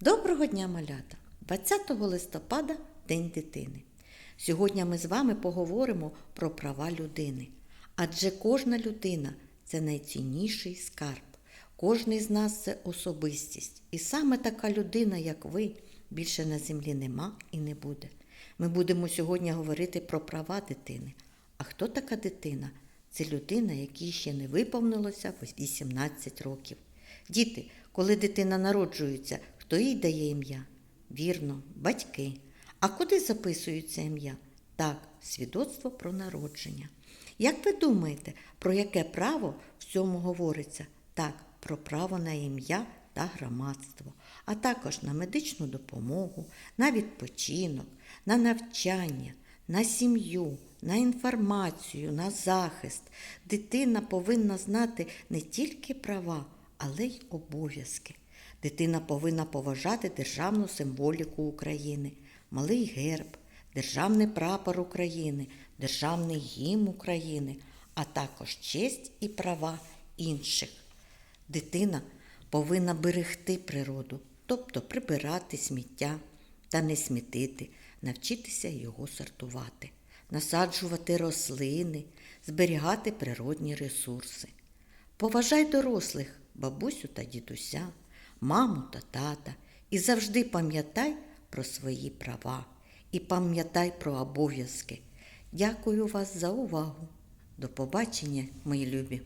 Доброго дня, малята! 20 листопада День дитини. Сьогодні ми з вами поговоримо про права людини. Адже кожна людина це найцінніший скарб. Кожний з нас це особистість. І саме така людина, як ви, більше на землі нема і не буде. Ми будемо сьогодні говорити про права дитини. А хто така дитина? Це людина, якій ще не виповнилося 18 років. Діти, коли дитина народжується, хто їй дає ім'я? Вірно, батьки. А куди записується ім'я? Так, свідоцтво про народження. Як ви думаєте, про яке право в цьому говориться? Так, про право на ім'я та громадство, а також на медичну допомогу, на відпочинок, на навчання, на сім'ю, на інформацію, на захист. Дитина повинна знати не тільки права, але й обов'язки. Дитина повинна поважати державну символіку України, малий герб, державний прапор України, державний гімн України, а також честь і права інших. Дитина повинна берегти природу, тобто прибирати сміття та не смітити, навчитися його сортувати, насаджувати рослини, зберігати природні ресурси. Поважай дорослих, бабусю та дідуся, маму та тата, і завжди пам'ятай про свої права і пам'ятай про обов'язки. Дякую вас за увагу. До побачення, мої любі!